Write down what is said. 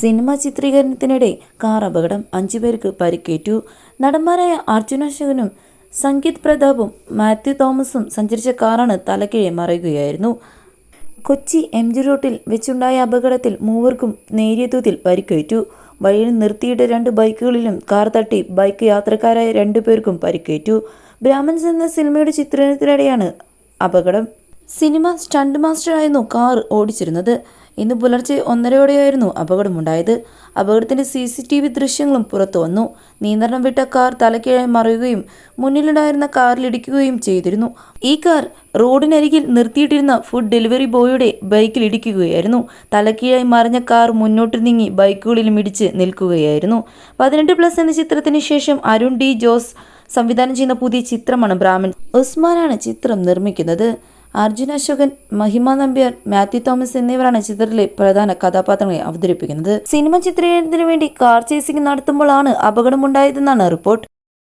Cinema ചിത്രീകരണത്തിനിടെ car അപകടം അഞ്ചു പേർക്ക് പരിക്കേറ്റു. നടന്മാരായ അർജുന ശിവനും സംഗീത് പ്രതാപും മാത്യു തോമസും സഞ്ചരിച്ച കാറാണ് തലക്കിഴെ മറയുകയായിരുന്നു. കൊച്ചി എം ജി റോട്ടിൽ വെച്ചുണ്ടായ അപകടത്തിൽ മൂവർക്കും നേരിയ തോതിൽ പരിക്കേറ്റു. വഴിയിൽ നിർത്തിയിട്ട രണ്ട് ബൈക്കുകളിലും കാർ തട്ടി ബൈക്ക് യാത്രക്കാരായ രണ്ടു പേർക്കും പരിക്കേറ്റു. ബ്രാഹ്മൺസ് എന്ന സിനിമയുടെ ചിത്രീകരണത്തിനിടെയാണ് അപകടം. സിനിമ സ്റ്റണ്ട് മാസ്റ്ററായിരുന്നു കാർ ഓടിച്ചിരുന്നത്. ഇന്ന് പുലർച്ചെ ഒന്നരയോടെയായിരുന്നു അപകടമുണ്ടായത്. അപകടത്തിന്റെ സി സി ടി വി ദൃശ്യങ്ങളും പുറത്തു വന്നു. നിയന്ത്രണം വിട്ട കാർ തലക്കീഴായി മറിയുകയും മുന്നിലുണ്ടായിരുന്ന കാറിലിടിക്കുകയും ചെയ്തിരുന്നു. ഈ കാർ റോഡിനരികിൽ നിർത്തിയിട്ടിരുന്ന ഫുഡ് ഡെലിവറി ബോയുടെ ബൈക്കിൽ ഇടിക്കുകയായിരുന്നു. തലക്കീഴായി മറിഞ്ഞ കാർ മുന്നോട്ട് നീങ്ങി ബൈക്കുകളിലും ഇടിച്ച് നിൽക്കുകയായിരുന്നു. പതിനെട്ട് പ്ലസ് എന്ന ചിത്രത്തിന് ശേഷം അരുൺ ഡി ജോസ് സംവിധാനം ചെയ്യുന്ന പുതിയ ചിത്രമാണ് ബ്രാഹ്മൺ. ഉസ്മാനാണ് ചിത്രം നിർമ്മിക്കുന്നത്. അർജുൻ അശോകൻ മഹിമ നമ്പ്യാർ മാത്യു തോമസ് എന്നിവരാണ് ചിത്രത്തിലെ പ്രധാന കഥാപാത്രങ്ങളെ അവതരിപ്പിക്കുന്നത്. സിനിമ ചിത്രീകരണത്തിന് വേണ്ടി കാർ ചേസിംഗ് നടത്തുമ്പോഴാണ് അപകടമുണ്ടായതെന്നാണ് റിപ്പോർട്ട്.